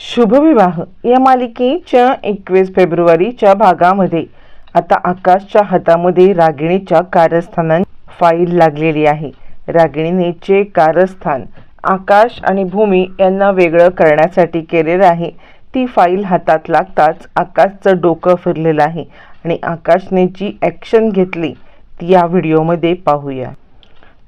शुभविवाह. या मालिकेच्या एकवीस फेब्रुवारीच्या भागामध्ये आता आकाशच्या हातामध्ये रागिणीच्या कारस्थानां फाईल लागलेली आहे. रागिणीनेचे कारस्थान आकाश आणि भूमी यांना वेगळं करण्यासाठी केलेलं आहे. ती फाईल हातात लागताच आकाशचं डोकं फिरलेलं आहे आणि आकाशने जी ॲक्शन घेतली ती या व्हिडिओमध्ये पाहूया.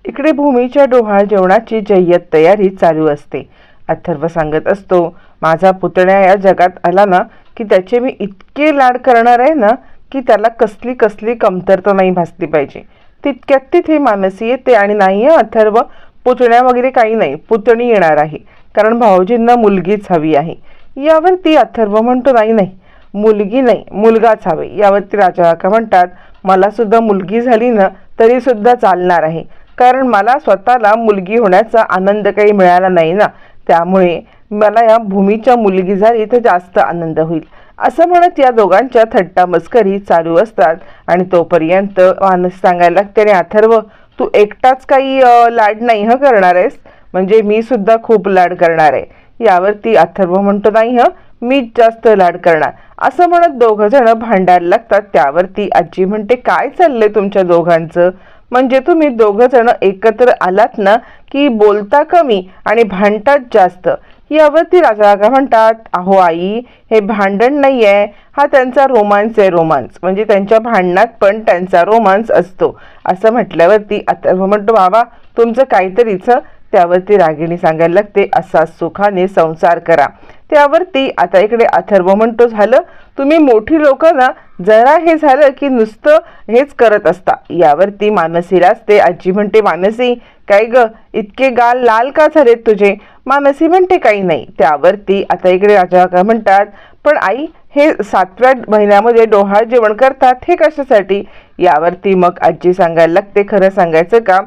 इकडे भूमीच्या डोहाळ जेवणाची जय्यत तयारी चालू असते. अथर्व सांगत असतो माझा पुतण्या या जगात आला ना की त्याचे मी इतके लाड करणार आहे ना की त्याला कसली कसली कमतरता नाही भासली पाहिजे. तितक्यात तिथे मानसी येते आणि नाही आहे अथर्व पुतण्या वगैरे काही नाही पुतणी येणार आहे. कारण भाऊजींना मुलगीच हवी आहे. यावर ती अथर्व म्हणतो नाही नाही मुलगी नाही मुलगाच हवे. यावरती राजा काका म्हणतात मला सुद्धा मुलगी झाली ना तरी सुद्धा चालणार आहे. कारण मला स्वतःला मुलगी होण्याचा आनंद काही मिळाला नाही ना त्यामुळे मला या भूमीच्या मुलगी झाली तर जास्त आनंद होईल. असं म्हणत या दोघांच्या थट्टा मस्करी चालू असतात आणि तोपर्यंत मानस सांगायला लागते आणि अथर्व तू एकटाच काही लाड नाही हं करणार आहेस? म्हणजे मी सुद्धा खूप लाड करणार आहे. यावरती अथर्व म्हणतो नाही हं मीच जास्त लाड करणार. असं म्हणत दोघं जण भांडायला लागतात. त्यावरती आजी म्हणते काय चाललंय तुमच्या दोघांचं? म्हणजे तुम्ही दोघं जण एकत्र आलात ना की बोलता कमी आणि भांडतात जास्त. यावरती राजा म्हणतात अहो आई हे भांडण नाही आहे हा त्यांचा रोमांस आहे रोमांस म्हणजे त्यांच्या भांडणात पण त्यांचा रोमांस असतो. असं म्हटल्यावरती अथर्व म्हणतो बाबा तुमचं काहीतरीच त्यावरती रागिणी सांगायला लागते. असा सुखाने संसार करा. त्यावरती आता इकडे अथर्व म्हणतो झालं तुम्ही मोठी लोक ना जरा हे झालं की नुसतं हेच करत असता. यावरती मानसीलाच ते आजी म्हणते मानसी काय ग इतके गाल लाल का झालेत तुझे? मानसी म्हणते काही नाही. त्यावरती आता इकडे राजा का म्हणतात पण आई हे सातव्या महिन्यामध्ये डोहाळ जेवण करतात हे कशासाठी? यावरती मग आजी सांगायला लागते खरं सांगायचं का?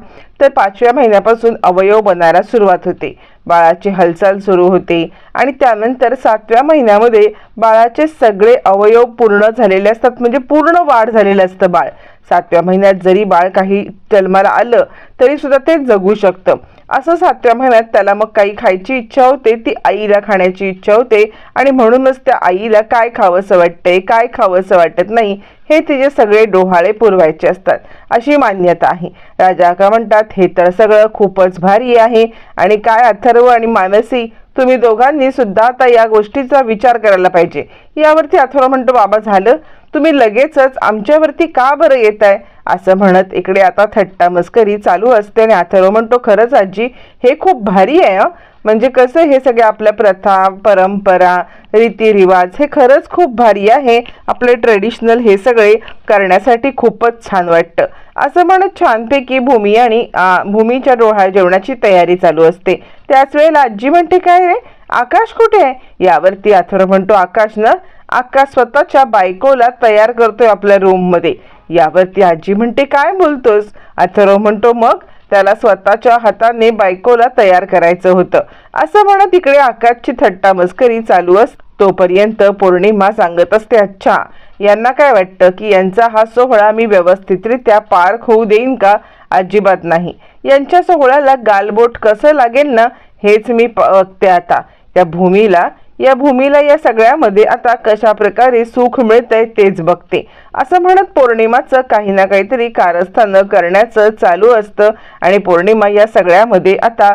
तर पाचव्या महिन्यापासून अवयव बनायला सुरुवात होते. बाळाची हालचाल सुरू होते आणि त्यानंतर सातव्या महिन्यामध्ये बाळाचे सगळे अवयव पूर्ण झालेले असतात म्हणजे पूर्ण वाढ झालेलं असतं बाळ. सातव्या महिन्यात जरी बाळ काही जन्माला आलं तरी सुद्धा ते जगू शकतं. असं सातव्या महिन्यात त्याला मग काही खायची इच्छा होते ती आईला खाण्याची इच्छा होते आणि म्हणूनच त्या आईला काय खावंसं वाटतंय काय खावंसं वाटत नाही हे तिचे सगळे डोहाळे पुरवायचे असतात. अशी मान्यता आहे. राजा का म्हणतात हे तर सगळं खूपच भारी आहे आणि काय अथर्व आणि मानसी तुम्ही दोघांनी सुद्धा आता या गोष्टीचा विचार करायला पाहिजे. यावरती अथर्व म्हणतो बाबा झालं. तुम्ही लगेचच आमच्यावरती का बरं येत आहे असं म्हणत इकडे आता थट्टा मस्करी चालू असते आणि अथर्व म्हणतो खरंच आजी हे खूप भारी आहे म्हणजे कसं हे सगळे आपल्या प्रथा परंपरा रीतिरिवाज हे खरंच खूप भारी आहे. आपले ट्रेडिशनल हे सगळे करण्यासाठी खूपच छान वाटतं. असं म्हणत छानपैकी भूमी आणि भूमीच्या डोळ्या जेवणाची तयारी चालू असते. त्याच वेळेला आजी म्हणते काय रे? आकाश कुठे आहे? यावरती अथर्व म्हणतो आकाश ना अक्का स्वतःच्या बायकोला तयार करतोय आपल्या रूममध्ये यावरती आजी म्हणते काय बोलतोस? अथर्व म्हणतो मग त्याला स्वतःच्या हाताने बायकोला तयार करायचं होतं. असं म्हणत तिकडे आकाशची थट्टा मस्करी चालू असते तोपर्यंत पौर्णिमा सांगत असते अच्छा यांना काय वाटतं की यांचा हा सोहळा मी व्यवस्थितरित्या पार होऊ देईन का? अजिबात नाही. यांच्या सोहळ्याला गालबोट कसं लागेल ना हेच मी प- बघते आता. त्या भूमीला या भूमीला या सगळ्यामध्ये आता कशा प्रकारे सुख मिळतंय तेच बघते. असं म्हणत पौर्णिमाचं काही ना काहीतरी कारस्थानं करण्याचं चालू असतं आणि पौर्णिमा या सगळ्यामध्ये आता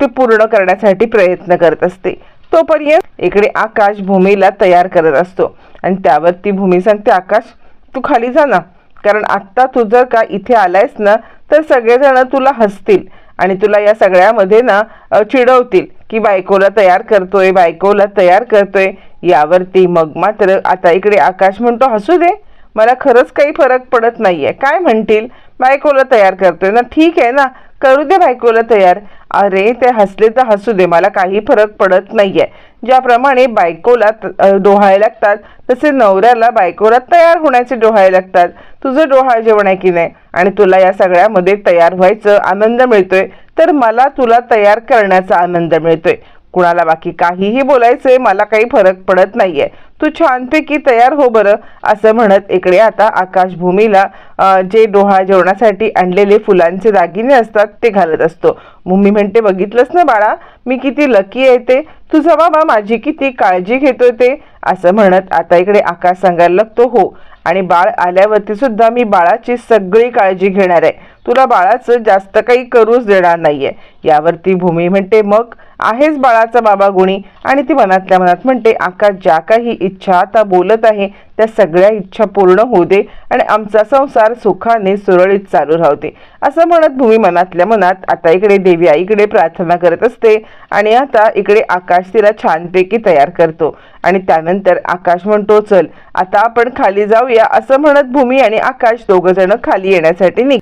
ते पूर्ण करण्यासाठी प्रयत्न करत असते. तोपर्यंत इकडे आकाश भूमीला तयार करत असतो. आणि त्यावर ती भूमी सांगते आकाश तू खाली जा ना. कारण आत्ता तू जर का इथे आलायस ना तर सगळेजण तुला हसतील आणि तुला या सगळ्यामध्ये ना चिडवतील. की बायकोला तयार करतोय बायकोला तयार करतोय यावरती मग मात्र आता इकडे आकाश म्हणतो हसू दे मला खरंच काही फरक पडत नाहीये. काय म्हणतील? बायकोला तयार करतोय ना ठीक आहे ना. करू दे बायकोला तयार. अरे ते हसले तर हसू दे मला काही फरक पडत नाहीये. ज्याप्रमाणे बायकोला त- डोहाळे लागतात तसे नवऱ्याला बायकोला तयार होण्याचे डोहाळे लागतात. तुझं डोहाळ जेवण आहे की नाही? आणि तुला या सगळ्यामध्ये तयार व्हायचं आनंद मिळतोय. तर मला तुला तयार करण्याचा आनंद मिळतोय. कुणाला बाकी काहीही बोलायचंय मला काही फरक पडत नाहीये. तू छानपैकी तयार हो बरं असं म्हणत इकडे आता आकाशभूमीला जे डोहा जेवणासाठी आणलेले फुलांचे दागिने असतात ते घालत असतो. मम्मी म्हणते बघितलंस ना बाळा मी किती लकी आहे ते. तुझा बाबा माझी किती काळजी घेतोय ते. असं म्हणत आता इकडे आकाश सांगायला लागतो हो. आणि बाळ आल्यावरती सुद्धा मी बाळाची सगळी काळजी घेणार आहे. तुला बाळाचं जास्त काही करूच देणार नाहीये. यावरती भूमी म्हणते मग? आहेच बाळाचा बाबा गुणी. आणि ती मनातल्या मनात म्हणते आकाश ज्या काही इच्छा आता बोलत आहे त्या सगळ्या इच्छा पूर्ण होऊ दे आणि आमचा संसार सुखाने सुरळीत चालू राहू दे. असं म्हणत भूमी मनातल्या मनात आता इकडे देवी आईकडे प्रार्थना करत असते आणि आता इकडे आकाश तिला छानपैकी तयार करतो. आणि त्यानंतर आकाश म्हणतो चल आता आपण खाली जाऊया. असं म्हणत भूमी आणि आकाश दोघ जण खाली येण्यासाठी निघ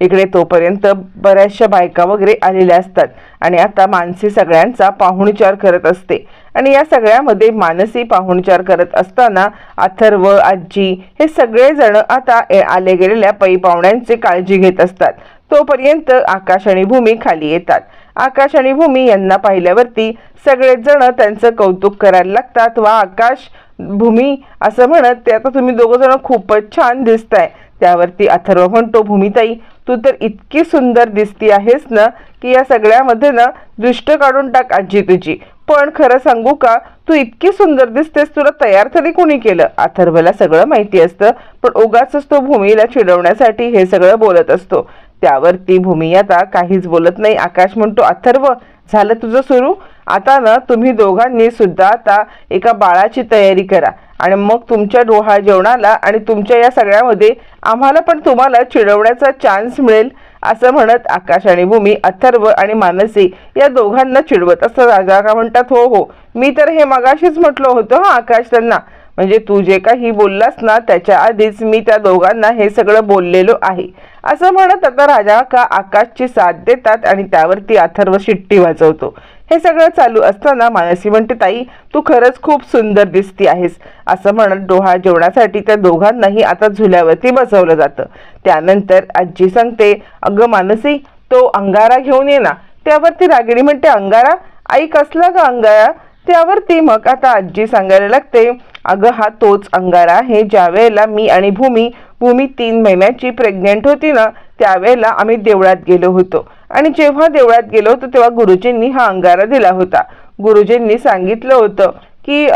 इकडे तोपर्यंत बऱ्याचशा बायका वगैरे आलेल्या असतात. आणि आता मानसी सगळ्यांचा पाहुणचार करत असते. आणि या सगळ्यामध्ये मानसी पाहुणचार करत असताना अथर्व आजी हे सगळेजण आता ए- आले गेलेल्या पै पाहुण्यांची काळजी घेत असतात. तोपर्यंत आकाश आणि भूमी खाली येतात. आकाश आणि भूमी यांना पाहिल्यावरती सगळेच जण त्यांचं कौतुक करायला लागतात. वा आकाश भूमी असं म्हणत ते. आता तुम्ही दोघं जण खूपच छान दिसताय. त्यावरती अथर्व म्हणतो भूमिताई तू तर इतकी सुंदर दिसती आहेस ना की या सगळ्यामध्ये ना दृष्ट काढून टाक आजी तुझी. पण खरं सांगू का तू इतकी सुंदर दिसतेस तुला तयार तरी कोणी केलं? अथर्वला सगळं माहिती असतं पण उगाच तो भूमीला चिडवण्यासाठी हे सगळं बोलत असतो. त्यावरती भूमी आता काहीच बोलत नाही. आकाश म्हणतो अथर्व झालं तुझं सुरू? आता ना तुम्ही दोघांनी सुद्धा आता एका बाळाची तयारी करा. आणि मग तुमच्या डोहा जेवणाला आणि तुमच्या या सगळ्यामध्ये आम्हाला पण तुम्हाला चिडवण्याचा चान्स मिळेल असं म्हणत आकाश आणि भूमी अथर्व आणि मानसी या दोघांना चिडवत असं राजा का म्हणतात हो हो मी तर हे मगाशीच म्हटलं होतं हा आकाश त्यांना. म्हणजे तू जे काही बोललास ना त्याच्या आधीच मी त्या दोघांना हे सगळं बोललेलो आहे. असं म्हणत आता राजा का आकाशची साथ देतात आणि त्यावरती अथर्व शिट्टी वाजवतो. हे सगळं चालू असताना मानसी म्हणते ताई तू खरंच खूप सुंदर दिसती आहेस. असं म्हणत डोहा जेवणासाठी त्या दोघांनाही आता झुल्यावरती बसवलं जातं. त्यानंतर आजी सांगते अगं मानसी तो अंगारा घेऊन ये ना. त्यावरती रागिणी म्हणते अंगारा? आई कसला ग अंगारा? त्यावरती मग आता आजी सांगायला लागते अगं हा तोच अंगारा आहे ज्या वेळेला मी आणि भूमी भूमी तीन महिन्याची प्रेग्नेंट होती ना त्यावेळेला आम्ही देवळात गेलो होतो. आणि जेव्हा देवळात गेलो होतो तेव्हा गुरुजींनी हा अंगारा दिला होता. गुरुजींनी सांगितलं होतं की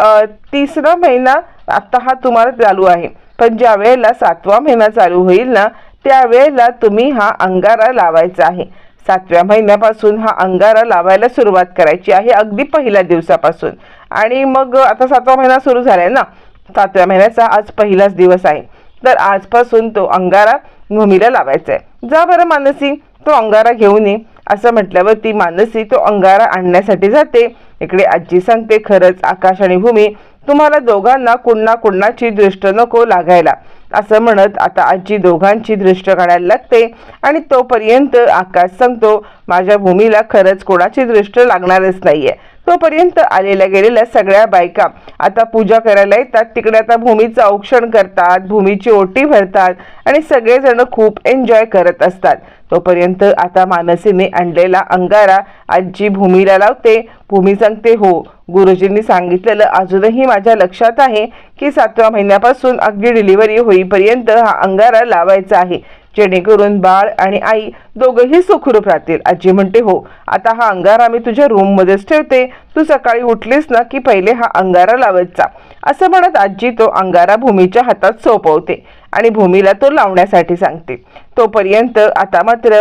तिसरा महिना आता हा तुम्हाला चालू आहे. पण ज्या वेळेला सातवा महिना चालू होईल ना त्यावेळेला तुम्ही हा अंगारा लावायचा आहे. सातव्या महिन्यापासून हा अंगारा लावायला सुरुवात करायची आहे अगदी पहिल्या दिवसापासून. आणि मग आता सातवा महिना सुरू झालाय ना सातव्या महिन्याचा आज पहिलाच दिवस आहे. तर आजपासून तो अंगारा भूमीला लावायचा आहे. जा बरं मानसी तो अंगारा घेऊन ये असं म्हटल्यावर ती मानसी तो अंगारा आणण्यासाठी जाते. इकडे आजी सांगते खरंच आकाश आणि भूमी तुम्हाला दोघांना कुणा कुणाची दृष्ट नको लागायला. असं म्हणत आता आजी दोघांची दृष्ट काढायला लागते आणि तोपर्यंत आकाश सांगतो माझ्या भूमीला खरंच कोणाची दृष्ट लागणारच नाहीये. तोपर्यंत आलेल्या गेलेल्या सगळ्या बायका आता पूजा करायला येतात. तिकडे आता भूमीचं औक्षण करतात भूमीची ओटी भरतात आणि सगळेजण खूप एन्जॉय करत असतात. तोपर्यंत आता मानसीने आणलेला अंगारा आजी भूमीला लावते. भूमी सांगते हो गुरुजींनी सांगितलेलं अजूनही माझ्या लक्षात आहे की सातव्या महिन्यापासून अगदी डिलिव्हरी होईपर्यंत हा अंगारा लावायचा आहे. जेणेकरून बाळ आणि आई दोघंही सुखरूप राहतील. आजी म्हणते हो आता हा अंगारा मी तुझ्या रूममध्येच ठेवते. तू सकाळी उठलीस ना की पहिले हा अंगारा लावत जा. असं म्हणत आजी तो अंगारा भूमीच्या हातात सोपवते. आणि भूमीला तो लावण्यासाठी सांगते. तोपर्यंत आता मात्र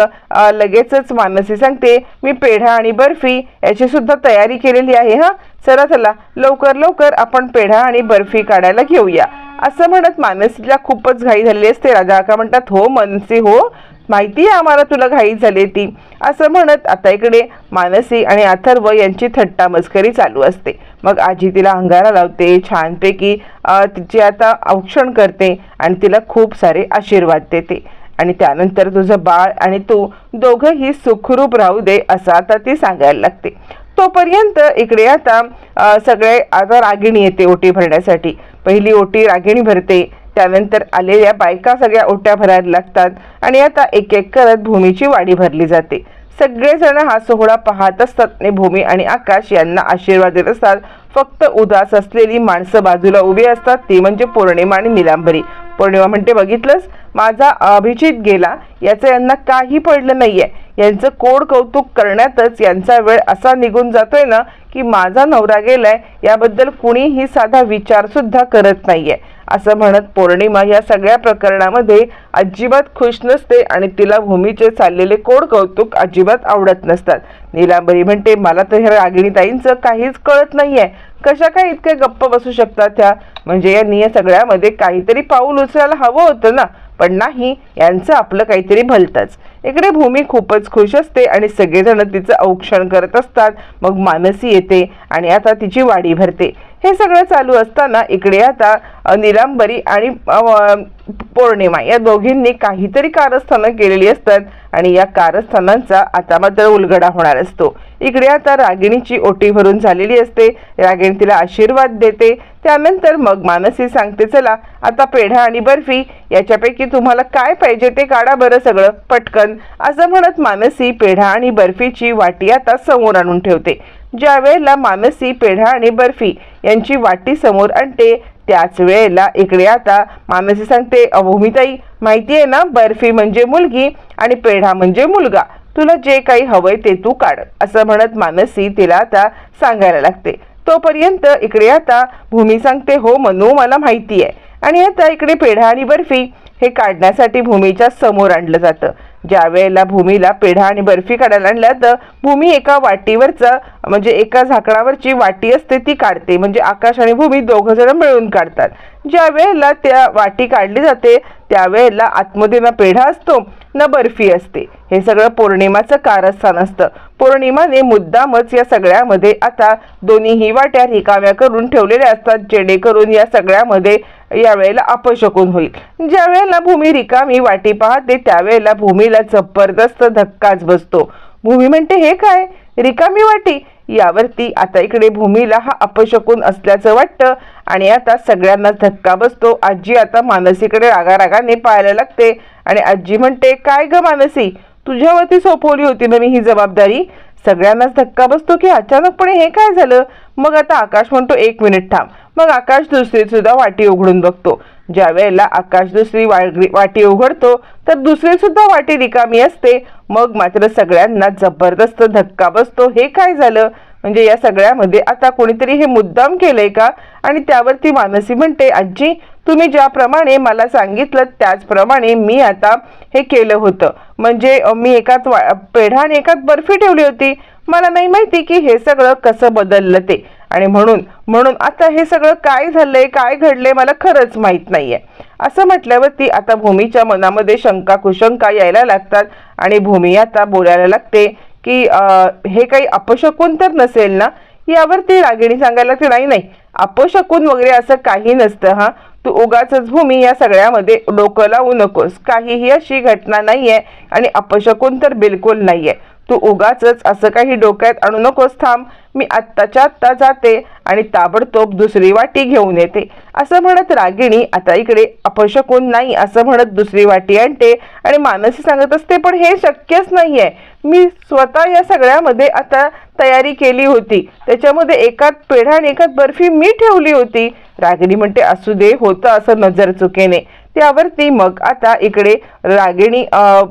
लगेचच मानसी सांगते मी पेढा आणि बर्फी याची सुद्धा तयारी केलेली आहे हा? चला चला लवकर लवकर आपण पेढा आणि बर्फी काढायला घेऊया. असं म्हणत मानसीला खूपच घाई झालेली असते. राजा का म्हणतात हो मनसी हो माहिती आहे आम्हाला तुला घाई झाली ती. असं म्हणत आता इकडे मानसी आणि अथर्व यांची थट्टा मस्करी चालू असते. मग आजी तिला अंगारा लावते छानपैकी तिची आता औक्षण करते आणि तिला खूप सारे आशीर्वाद देते. आणि त्यानंतर तुझं बाळ आणि तू दोघंही सुखरूप राहू दे असं आता ती सांगायला लागते. तोपर्यंत इकडे आता सगळे आता रागिणी येते ओटी भरण्यासाठी. पहिली ओटी रागिणी भरते त्यानंतर आलेल्या बायका सगळ्या ओट्या भरायला लागतात आणि आता एक एक करत भूमीची वाडी भरली जाते. सगळेजण हा सोहळा पाहत असतात आणि भूमी आणि आकाश यांना आशीर्वाद देत असतात. फक्त उदास असलेली माणसं बाजूला उभी असतात ती म्हणजे पौर्णिमा आणि निलांबरी. पौर्णिमा म्हणते बघितलंस? माझा अभिजित गेला. याचं यांना काही पडलं नाहीये. यांचं कोड कौतुक करण्यातच यांचा वेळ असा निघून जातोय ना की माझा नवरा गेलाय. याबद्दल कुणीही साधा विचारसुद्धा करत करत नाहीये. असं म्हणत पौर्णिमा या सगळ्या प्रकरणामध्ये अजिबात खुश नसते आणि तिला भूमीचे चाललेले कोड कौतुक अजिबात आवडत नसतात. नीलांबरी म्हणते मला तर ह्या रागिणीताईंचं काहीच कळत नाहीये. कशा काय इतक्या गप्प बसू शकतात त्या म्हणजे यांनी या सगळ्यामध्ये काहीतरी पाऊल उचलायला हवं होतं ना. पण नाही यांचं आपलं काहीतरी भलतंच. इकडे भूमी खूपच खुश असते आणि सगळेजण तिचं औक्षण करत असतात. मग मानसी येते आणि आता तिची वाडी भरते. हे सगळं चालू असताना इकडे आता निलांबरी आणि पौर्णिमा या दोघींनी काहीतरी कारस्थानं केलेली असतात आणि या कारस्थानांचा आता मात्र उलगडा होणार असतो. इकडे आता रागिणीची ओटी भरून झालेली असते. रागिणी तिला आशीर्वाद देते. त्यानंतर मग मानसी सांगते चला आता पेढा आणि बर्फी याच्यापैकी तुम्हाला काय पाहिजे ते काढा बरं सगळं पटकन. असं म्हणत मानसी पेढा आणि बर्फीची वाटी आता समोर आणून ठेवते. ज्या वेळेला मानसी पेढा आणि बर्फी यांची वाटी समोर आणते त्याच वेळेला इकडे आता मानसी सांगते अभूमिताई माहिती आहे ना बर्फी म्हणजे मुलगी आणि पेढा म्हणजे मुलगा. तुला जे काही हवंय ते तू काढ. असं म्हणत मानसी तिला आता सांगायला लागते. तोपर्यंत इकडे आता भूमी सांगते हो मनू मला माहिती आहे. आणि आता इकडे पेढा आणि बर्फी हे काढण्यासाठी भूमीच्या समोर आणलं जातं. ज्या वेळेला भूमीला पेढा आणि बर्फी काढायला आणल्या तर भूमी एका वाटीवरचं म्हणजे एका झाकणावरची वाटी असते ती काढते. म्हणजे आकाश आणि भूमी दोघं जण मिळून काढतात. ज्या वेळेला त्या वाटी काढली जाते त्यावेळेला आतमध्ये ना पेढा असतो न बर्फी असते. हे सगळं पौर्णिमाचं कारस्थान असतं. पौर्णिमाने मुद्दामच या सगळ्यामध्ये आता दोन्हीही वाट्या रिकाम्या करून ठेवलेल्या असतात जेणेकरून या सगळ्यामध्ये यावेळेला अपशकून होईल. ज्या वेळेला भूमी रिकामी वाटी पाहते त्यावेळेला भूमीला जबरदस्त धक्काच बसतो. भूमी म्हणते हे काय? रिकामी वाटी? यावरती आता इकडे भूमीला हा अपशकून असल्याचं वाटतं आणि आता सगळ्यांनाच धक्का बसतो. आजी आता मानसीकडे रागारागाने पाहायला लागते आणि आजी म्हणते काय ग मानसी? तुझ्यावरती सोपवली होती ना मी ही जबाबदारी? सगळ्यांनाच धक्का बसतो की अचानकपणे हे काय झालं? मग आता आकाश म्हणतो एक मिनिट थांब. मग आकाश दुसरी सुद्धा वाटी उघडून बघतो. ज्या वेळेला आकाश दुसरी वाटी उघडतो तर दुसरी सुद्धा वाटी रिकामी असते. मग मात्र सगळ्यांना जबरदस्त धक्का बसतो. हे काय झालं? म्हणजे या सगळ्यामध्ये आता कोणीतरी हे मुद्दाम केलंय का? आणि त्यावरती मानसी म्हणते आजी तुम्ही ज्याप्रमाणे मला सांगितलं त्याचप्रमाणे मी आता हे केलं होतं. म्हणजे मी एकात वा पेढा आणि एकात बर्फी ठेवली होती. मला नाही माहिती की हे सगळं कसं बदललं ते. आणि म्हणून म्हणून आता हे सगळं काय झालंय काय घडलंय मला खरंच माहीत नाहीये. असं म्हटल्यावरती आता भूमीच्या मनामध्ये शंका कुशंका यायला लागतात आणि भूमी आता बोलायला लागते की हे काही अपशकून तर नसेल ना? यावरती रागिणी सांगायला लागते नाही नाही. अपशकून वगैरे असं काही नसतं हा. तू उगाच भूमी या सगळ्यामध्ये डोकं लावू नकोस. काहीही अशी घटना नाहीये आणि अपशकून तर बिलकुल नाहीये. तू उगाच असं काही डोक्यात आणू नकोस थांब. मी आत्ताच्या आत्ता जाते आणि ताबडतोब दुसरी वाटी घेऊन येते. असं म्हणत रागिणी आता इकडे अपशकून नाही असं म्हणत दुसरी वाटी आणते आणि मानसी सांगत असते पण हे शक्यच नाही आहे मी स्वतः या सगळ्यामध्ये आता तयारी केली होती. त्याच्यामध्ये एकात पेढा आणि एकात बर्फी मी ठेवली होती. रागिणी म्हणते असू दे होतं असं नजर चुकेने. त्यावरती मग आता इकडे रागिणी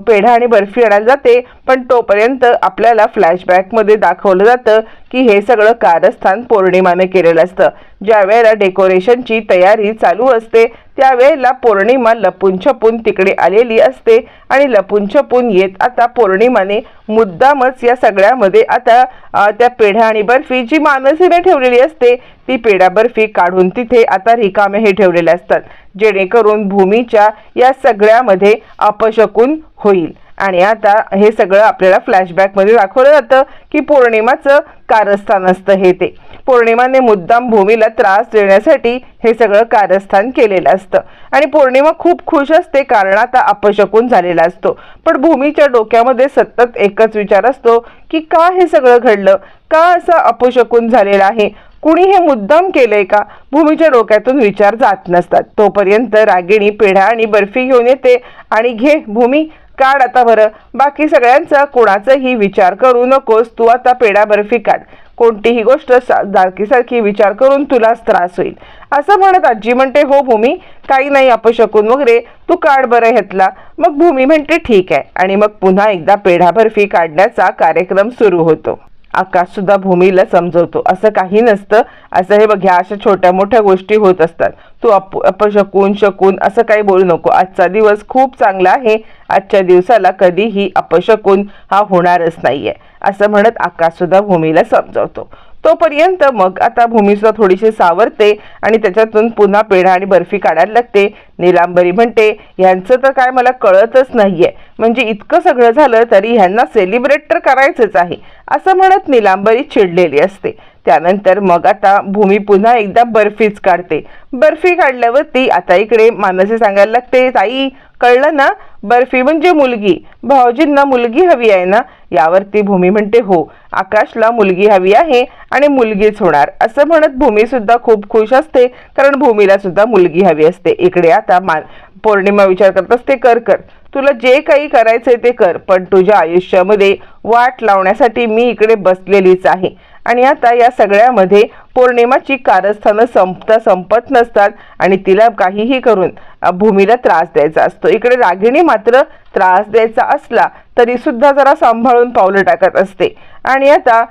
पेढा आणि बर्फी आणायला जाते. पण तोपर्यंत आपल्याला फ्लॅशबॅकमध्ये दाखवलं जातं की हे सगळं कारस्थान पौर्णिमाने केलेलं असतं. ज्या वेळेला डेकोरेशनची तयारी चालू असते त्यावेळेला पौर्णिमा लपून छपून तिकडे आलेली असते आणि लपून छपून येत आता पौर्णिमाने मुद्दामच या सगळ्यामध्ये आता त्या पेढ्या आणि बर्फी जी मानसीने ठेवलेली असते ती पेढा बर्फी काढून तिथे आता रिकामे हे ठेवलेले असतात. जेणेकरून भूमीच्या या सगळ्यामध्ये अपशकून होईल. आणि आता हे सगळं आपल्याला फ्लॅशबॅकमध्ये दाखवलं जातं की पौर्णिमाचं कारस्थान असतं हे ते. पौर्णिमाने मुद्दाम भूमीला त्रास देण्यासाठी हे सगळं कारस्थान केलेलं असतं. आणि पौर्णिमा खूप खुश असते कारण आता अपशकून झालेला असतो. पण भूमीच्या डोक्यामध्ये सतत एकच विचार असतो की का हे सगळं घडलं? का असं अपशकून झालेलं आहे? कुणी हे मुद्दाम केलंय का? भूमीच्या डोक्यातून विचार जात नसतात. तोपर्यंत रागिणी पेढा आणि बर्फी घेऊन येते आणि घे भूमी काढ आता बरं. बाकी सगळ्यांचा कोणाचाही विचार करू नकोस तू आता पेडा बर्फी काढ कोणतीही गोष्ट सा- सारखी विचार करून तुलाच त्रास होईल. असं म्हणत आजी म्हणते हो भूमी काही नाही अपशकून वगैरे. तू काढ बरं घेतला मग भूमी म्हणते ठीक आहे. आणि मग पुन्हा एकदा पेढा बर्फी काढण्याचा कार्यक्रम सुरू होतो. आकाश सुद्धा भूमीला समजवतो. असं काही नसतं. असं हे बघ ह्या अशा छोट्या मोठ्या गोष्टी होत असतात. तू अप अपशकून शकून असं काही बोलू नको. आजचा दिवस खूप चांगला आहे. आजच्या दिवसाला कधीही अपशकून हा होणारच नाहीये. असं म्हणत आकाश सुद्धा भूमीला समजवतो. तोपर्यंत मग आता भूमिसुद्धा थोडीशी सावरते आणि त्याच्यातून पुन्हा पेढा आणि बर्फी काढायला लागते. निलांबरी म्हणते ह्यांचं तर काय मला कळतच नाहीये. म्हणजे इतकं सगळं झालं तरी ह्यांना सेलिब्रेट तर करायचंच आहे. असं म्हणत निलांबरी चिडलेली असते. त्यानंतर मग आता भूमी पुन्हा एकदा बर्फीच काढते. बर्फी काढल्यावरती आता इकडे मानसी सांगायला लागते ताई कळलं ना? बर्फी म्हणजे मुलगी. भाऊजींना मुलगी हवी आहे ना? यावरती भूमी म्हणते हो आकाशला मुलगी हवी आहे आणि मुलगीच होणार. असं म्हणत भूमी सुद्धा खूप खुश असते कारण भूमीला सुद्धा मुलगी हवी असते. इकडे आता मान पौर्णिमा विचार करत असते कर कर. तुला जे काही करायचंय ते कर पण तुझ्या आयुष्यामध्ये वाट लावण्यासाठी मी इकडे बसलेलीच आहे. आणि आता या सगळ्यामध्ये पौर्णिमाची कारस्थानं संपता संपत नसतात आणि तिला काहीही करून भूमीला त्रास द्यायचा असतो. इकडे रागिणी मात्र त्रास द्यायचा असला तरी सुद्धा जरा सांभाळून पावलं टाकत असते. आणि आता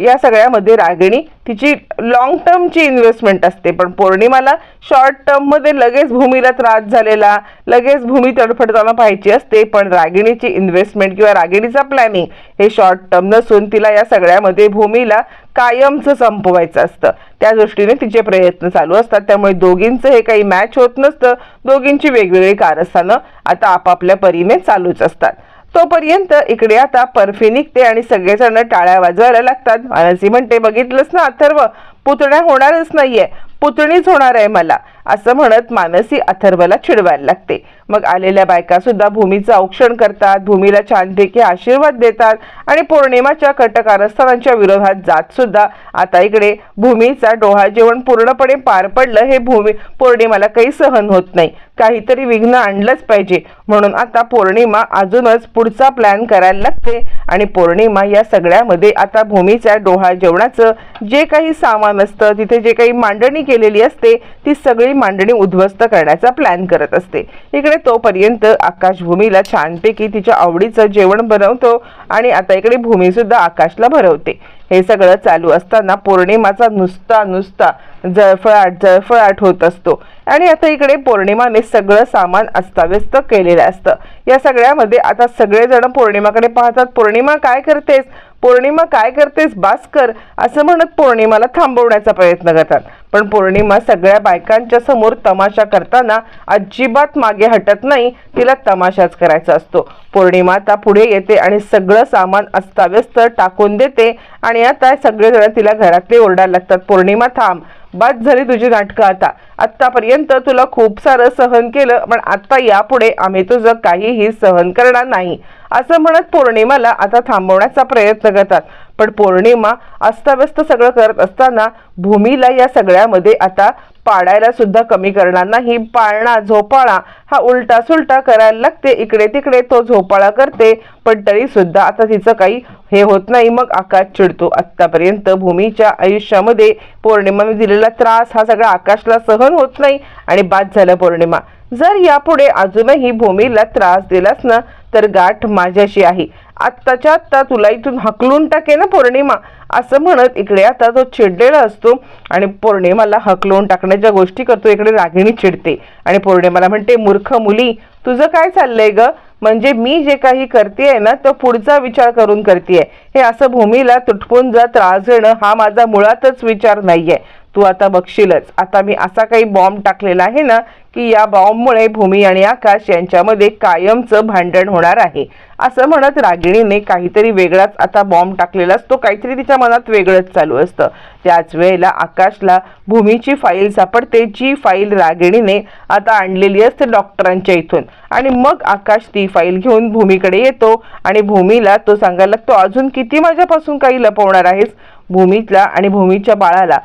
या सगळ्यामध्ये रागिणी तिची लॉंग टर्मची इन्व्हेस्टमेंट असते. पण पौर्णिमाला शॉर्ट टर्ममध्ये लगेच भूमीला त्रास झालेला लगेच भूमी तडफडताना पाहायची असते. पण रागिणीची इन्व्हेस्टमेंट किंवा रागिणीचा प्लॅनिंग हे शॉर्ट टर्म नसून तिला या सगळ्यामध्ये भूमीला कायमचं संपवायचं असतं. त्या दृष्टीने तिचे प्रयत्न चालू असतात. त्यामुळे दोघींचं हे काही मॅच होत नसतं. दोघींची वेगवेगळी कारस्थानं आता आपापल्या परीने चालूच असतात. तोपर्यंत इकडे आता परफी निघते आणि सगळेजण टाळ्या वाजवायला लागतात. मानसी म्हणते बघितलंच ना अथर्व? पुतण्या होणारच नाहीये. पुतणीच होणार आहे मला. असं म्हणत मानसी अथर्वला चिडवायला लागते. मग आलेल्या बायका सुद्धा भूमीचं औक्षण करतात भूमीला छानपैकी आशीर्वाद देतात आणि पौर्णिमाच्या कटकारस्थानांच्या विरोधात जात सुद्धा आता इकडे भूमीचा डोहा जेवण पूर्णपणे पार पडलं हे भूमी पौर्णिमाला काही सहन होत नाही. काहीतरी विघ्न आणलंच पाहिजे. म्हणून आता पौर्णिमा अजूनच पुढचा प्लॅन करायला लागते आणि पौर्णिमा या सगळ्यामध्ये आता भूमीच्या डोहा जेवणाचं जे काही सामान असतं तिथे जे काही मांडणी केलेली असते ती सगळी मांडणी उद्ध्वस्त करण्याचा प्लॅन करत असते. इकडे तोपर्यंत आकाश भूमीला छानपैकी तिच्या आवडीचं जेवण बनवतो आणि आता इकडे भूमी सुद्धा आकाशला भरवते. हे सगळं चालू असताना पौर्णिमाचा नुसता नुसता जळफळाट जळफळाट होत असतो. आणि आता इकडे पौर्णिमाने सगळं सामान अस्ताव्यस्त केलेलं असतं. या सगळ्यामध्ये आता सगळेजण पौर्णिमाकडे पाहतात. पौर्णिमा काय करतेस? पौर्णिमा काय करतेस भास्कर असं म्हणत पौर्णिमाला थांबवण्याचा प्रयत्न करतात. पण पौर्णिमा सगळ्या बायकांच्या समोर तमाशा करताना अजिबात मागे हटत नाही तिला तमाशाच करायचा असतो. पौर्णिमा आता पुढे येते आणि सगळं सामान अस्ताव्यस्त टाकून देते आणि आता सगळेजण तिला घरातले ओरडायला लागतात पौर्णिमा थांब बाद झाली तुझी नाटकं आता. आत्तापर्यंत तुला खूप सारं सहन केलं पण आता यापुढे आम्ही तुझं काहीही सहन करणार नाही. असं म्हणत पौर्णिमाला आता थांबवण्याचा प्रयत्न करतात. पण पौर्णिमा अस्ताव्यस्त सगळं करत असताना भूमीला या सगळ्यामध्ये आता पाडायला सुद्धा कमी करणार नाही. पाळणा झोपाळा हा उलटा सुलटा करायला लागते. इकडे तिकडे तो झोपाळा करते पण तरी सुद्धा आता तिचं काही हे होत नाही. मग आकाश चिडतो. आत्तापर्यंत भूमीच्या आयुष्यामध्ये पौर्णिमाने दिलेला त्रास हा सगळा आकाशला सहन होत नाही आणि बाद झाला पौर्णिमा. जर यापुढे अजूनही भूमीला त्रास दिलास ना तर गाठ माझ्याशी आहे. आत्ताच्या आत्ता तुला इथून हकलून टाके ना पौर्णिमा. असं म्हणत इकडे आता तो चिडलेला असतो आणि पौर्णिमाला हकलून टाकण्याच्या गोष्टी करतो. इकडे रागिणी चिडते आणि पौर्णिमाला म्हणते मूर्ख मुली तुझं काय चाललंय ग? म्हणजे मी जे काही करतेय ना तो पुढचा विचार करून करतेय. हे असं भूमीला तुटपून जा त्रास देणं हा माझा मुळातच विचार नाहीये. तू आता बघशीलच. आता मी असा काही बॉम्ब टाकलेला आहे ना की या बॉम्बमुळे भूमी आणि आकाश यांच्यामध्ये कायमचं भांडण होणार आहे. असं म्हणत रागिणीने काहीतरी वेगळाच आता बॉम्ब टाकलेला असतो. काहीतरी तिच्या मनात वेगळंच चालू असतं. त्याच वेळेला आकाशला भूमीची फाईल सापडते जी फाईल रागिणीने आता आणलेली असते डॉक्टरांच्या इथून. आणि मग आकाश ती फाईल घेऊन भूमीकडे येतो आणि भूमीला तो सांगायला लागतो अजून किती माझ्यापासून काही लपवणार आहेस? भूमीतला आणि भूमीच्या बाळाला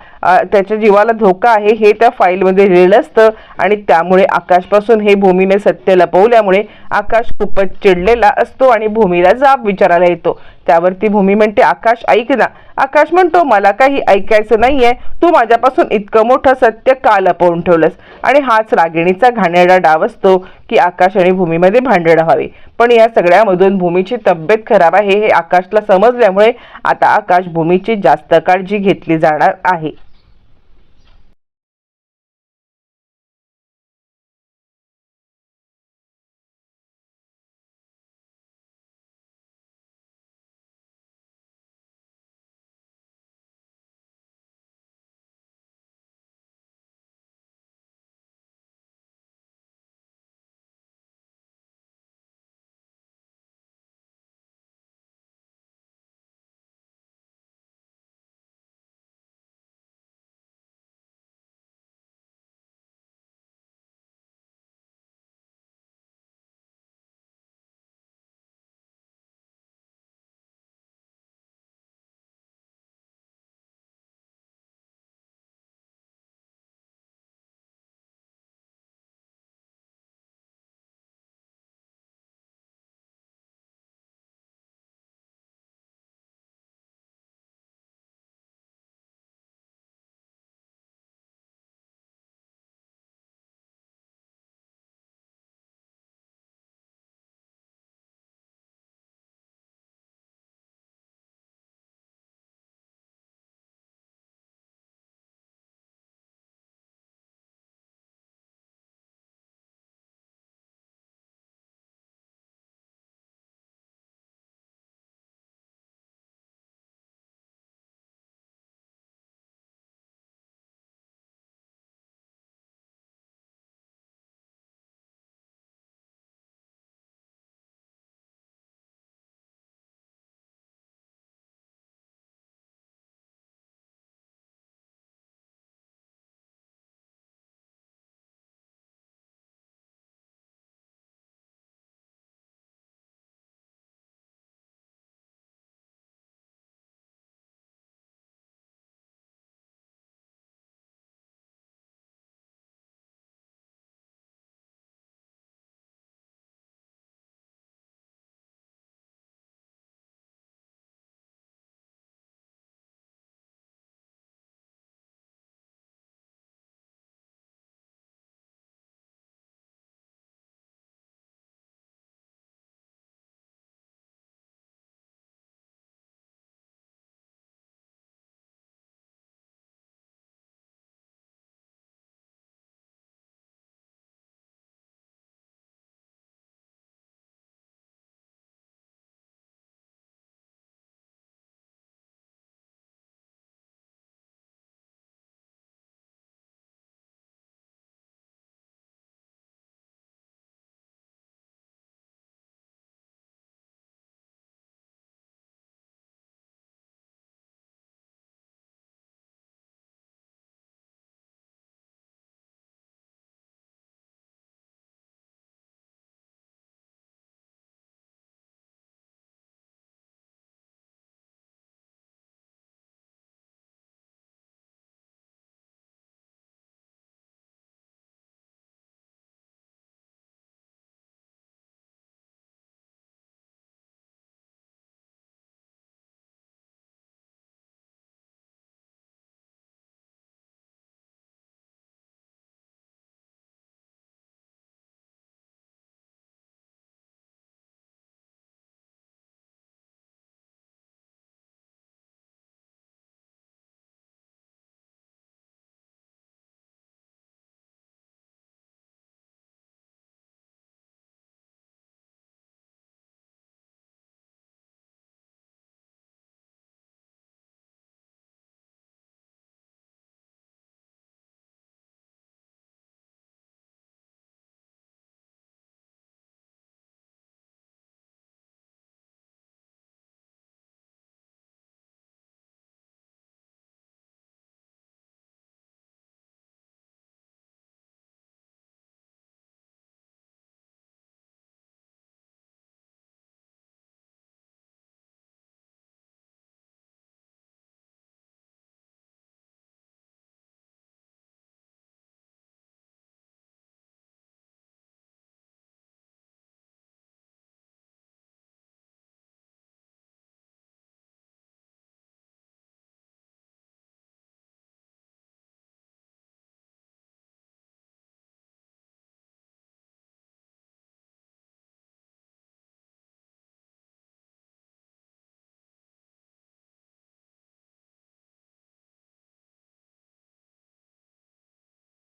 त्याच्या जीवाला धोका आहे हे त्या फाईलमध्ये लिहिलेलं असतं. आणि त्यामुळे आकाशपासून हे भूमीने सत्य लपवल्यामुळे आकाश खूपच चिडलेला असतो आणि भूमीला जाब विचारायला येतो. त्यावरती भूमी म्हणते आकाश ऐक ना. आकाश म्हणतो मला काही ऐकायचं नाहीये. तू माझ्यापासून इतकं मोठं सत्य का लपवून ठेवलंस? आणि हाच रागिणीचा घाणेरडा डाव असतो. की आकाश आणि भूमीमध्ये भांडणं व्हावी पण या सगळ्यामधून भूमीची तब्येत खराब आहे हे आकाशला समजल्यामुळे आता आकाश भूमीची जास्त काळजी घेतली जाणार आहे.